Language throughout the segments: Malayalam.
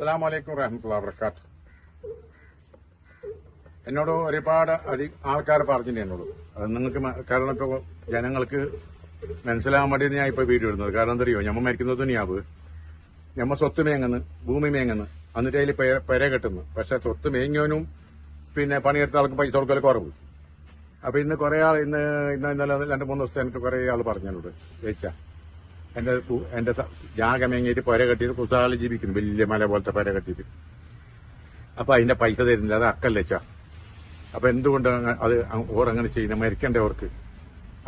അസ്സാം വലൈക്കും വരഹമുല്ല വർക്കാത്ത് എന്നോട് ഒരുപാട് അധി ആൾക്കാർ പറഞ്ഞിട്ടുണ്ട് എന്നോട്. അത് നിങ്ങൾക്ക് കാരണം ഇപ്പോൾ ജനങ്ങൾക്ക് മനസ്സിലാകാൻ വേണ്ടി ഞാൻ ഇപ്പോൾ വീഡിയോ ഇടുന്നത്. കാരണം എന്തറിയോ ഞമ്മ മരിക്കുന്നത് തന്നെയാവ് ഞമ്മ സ്വത്ത് മേങ്ങുന്നു ഭൂമി മേങ്ങുന്നു. എന്നിട്ട് അതിൽ പെര കെട്ടുന്നു. പക്ഷെ സ്വത്ത് മേങ്ങിയവനും പിന്നെ പണിയെടുത്ത ആൾക്ക് പൈസ കൊടുക്കൽ കുറവ്. അപ്പോൾ ഇന്ന് കുറേ ആൾ ഇന്ന് ഇന്ന് ഇന്നലെ രണ്ട് മൂന്ന് ദിവസത്തെ എനിക്ക് കുറേ ആൾ പറഞ്ഞോട് ചേച്ചാ എന്റെ പു- എന്റെ സ- ജാഗ പുര കെട്ടിയിട്ട് കുസാളി ജീവിക്കുന്നു. വലിയ മല പോലത്തെ പുര കെട്ടിയിട്ട് അപ്പൊ അതിന്റെ പൈസ തരുന്നില്ല. അത് അക്കല്ലേ ചാ അപ്പൊ എന്തുകൊണ്ട് അത് ഓറങ്ങനെ ചെയ്യുന്ന? മരിക്കണ്ടേ ഓർക്ക്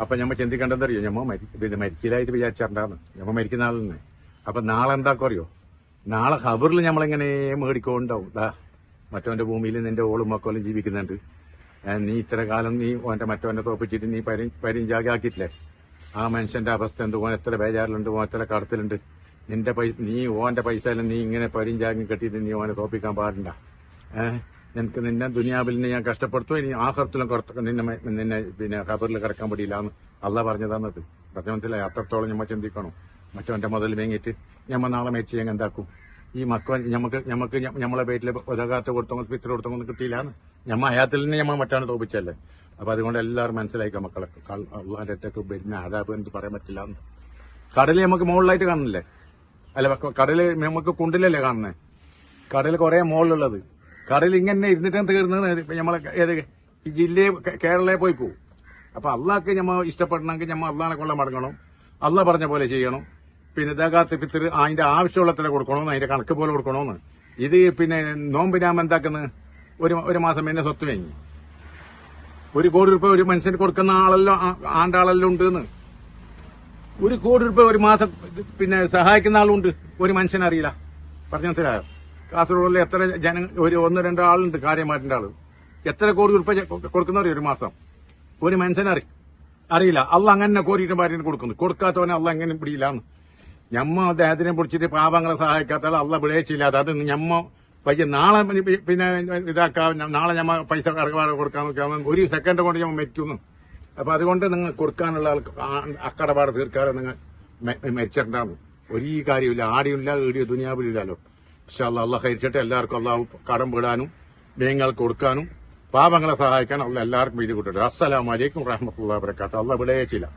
അപ്പൊ ഞമ്മ ചിന്തിക്കേണ്ടതറിയോ ഞമ്മ മരി പിന്നെ മരിച്ചില്ലായിട്ട് വിചാരിച്ചിട്ടുണ്ടാന്ന് ഞമ്മ മരിക്കുന്ന ആളിനെ അപ്പൊ നാളെ എന്താക്കും അറിയോ? നാളെ ഖബറിൽ ഞമ്മളെങ്ങനെ മേടിക്കൊണ്ടാവും. ദാ മറ്റോന്റെ ഭൂമിയിൽ നിന്റെ ഓളും മക്കളും ജീവിക്കുന്നുണ്ട്. നീ ഇത്ര കാലം നീ ഓന്റെ മറ്റവന്റെ തോപ്പിച്ചിട്ട് നീ പരി പരിഞ്ചാകാക്കിയിട്ടില്ലേ ആ മനുഷ്യന്റെ അവസ്ഥ എന്ത് ഓൻ എത്ര ബേജാറിലുണ്ട് ഓൻ എത്ര കടത്തിലുണ്ട്? നിന്റെ പൈസ നീ ഓന്റെ എല്ലാം നീ ഇങ്ങനെ പരിഞ്ചാങ്ങി കെട്ടിയിട്ട് നീ ഓനെ തോപ്പിക്കാൻ പാടില്ല. ഏഹ് നിനക്ക് നിന്നെ ദുനിയാവിൽ നിന്ന് ഞാൻ കഷ്ടപ്പെടുത്തു. ഇനി ആഹർത്തിലും നിന്നെ നിന്നെ പിന്നെ ഖബറിൽ കിടക്കാൻ പറ്റിയില്ല എന്ന് അല്ല പറഞ്ഞു തന്നത് അത്രത്തോളം ഞമ്മ ചിന്തിക്കണം? മറ്റവന്റെ മുതൽ വേങ്ങിയിട്ട് ഞമ്മ നാളെ മേടിച്ച് ഞങ്ങൾ എന്താക്കും? ഈ മക്കൾ ഞമ്മക്ക് ഞമ്മക്ക് ഞമ്മളെ വീട്ടിൽ ഒതകാത്ത കൊടുത്തോ പിത്ര കൊടുത്തോ കിട്ടിയില്ലാന്ന് ഞമ്മ അയാത്തിൽ നിന്ന് ഞമ്മ മറ്റാണ് തോപ്പിച്ചല്ലേ? അപ്പൊ അതുകൊണ്ട് എല്ലാവരും മനസ്സിലാക്കുക മക്കളെ? അള്ളാന്റെ അടുത്തേക്ക് വരുന്ന ആദാബ് എന്ന് പറയാൻ പറ്റില്ല കടൽ നമുക്ക് മുകളിലായിട്ട് കാണുന്നില്ലേ? അല്ല കടൽ നമുക്ക് കുണ്ടിലല്ലേ കാണുന്നത് കടൽ കുറെ മുകളിലുള്ളത്. കടൽ ഇങ്ങനെ ഇരുന്നിട്ടും തീർന്നത് നമ്മളെ ഏത് ജില്ലയെ കേരളയെ പോയി പോകും അപ്പൊ അള്ളാഹ്ക്ക് ഞമ്മ ഇഷ്ടപ്പെടണമെങ്കിൽ ഞമ്മ അള്ളാഹിനെ കൊള്ള മടങ്ങണം. അള്ളാഹ് പറഞ്ഞ പോലെ ചെയ്യണം. പിന്നെ ദഗാത്ത് പിത്തർ അതിന്റെ ആവശ്യമുള്ളത്ര കൊടുക്കണമെന്ന് അതിന്റെ കണക്ക് പോലെ കൊടുക്കണമെന്ന്. ഇത് പിന്നെ നോമ്പിനാമെന്താക്കുന്നത് ഒരു ഒരു മാസം പിന്നെ സ്വത്ത് വാങ്ങി. ഒരു കോടി രൂപ ഒരു മനുഷ്യന് കൊടുക്കുന്ന ആളല്ലോ ആണ്ട ആളല്ലോ ഉണ്ടെന്ന്. ഒരു കോടി രൂപ ഒരു മാസം പിന്നെ സഹായിക്കുന്ന ആളുണ്ട്. ഒരു മനുഷ്യനറിയില്ല പറഞ്ഞു മനസ്സിലായോ? കാസർഗോഡിൽ എത്ര ജന ഒരു ഒന്ന് രണ്ട് ആളുണ്ട് കാര്യമായിട്ടുണ്ട് ആൾ. എത്ര കോടി രൂപ കൊടുക്കുന്നവരെ ഒരു മാസം? ഒരു മനുഷ്യനറി അറിയില്ല. അള്ള അങ്ങനെ കോരിയിട്ട് ഭാര്യന് കൊടുക്കുന്നു. കൊടുക്കാത്തവനെ അള്ള എങ്ങനെ പിടിയില്ലാന്ന്. ഞമ്മ അദ്ദേഹത്തിനെ പിടിച്ചിട്ട് പാപങ്ങളെ സഹായിക്കാത്ത അള്ള വിളയിച്ചില്ല അത് ഞമ്മ പയ്യ നാളെ പിന്നെ ഇതാക്കാം. നാളെ ഞമ്മ പൈസ കൊടുക്കാൻ നോക്കാം. ഒരു സെക്കൻഡ് കൊണ്ട് ഞാൻ മരിക്കുന്നു. അപ്പൊ അതുകൊണ്ട് നിങ്ങൾ കൊടുക്കാനുള്ള അക്കടപാട് തീർക്കാതെ നിങ്ങൾ മരിച്ചിട്ടുണ്ടാകും ഒരു കാര്യമില്ല ആടിയില്ല ഈടിയോ ദുനിയാവിലില്ലല്ലോ പക്ഷെ അല്ല അല്ല ഹരിച്ചിട്ട് എല്ലാവർക്കും അള്ളാഹു കടം വിടാനും നിങ്ങൾ കൊടുക്കാനും പാപങ്ങളെ സഹായിക്കാൻ അള്ള എല്ലാവർക്കും ഇത് കൂട്ടിട്ടുണ്ട് അസ്സലാമലൈക്കും റഹ്മത്തുള്ള വബറകാത്ത് അള്ളാഹ് വിടയച്ചില്ല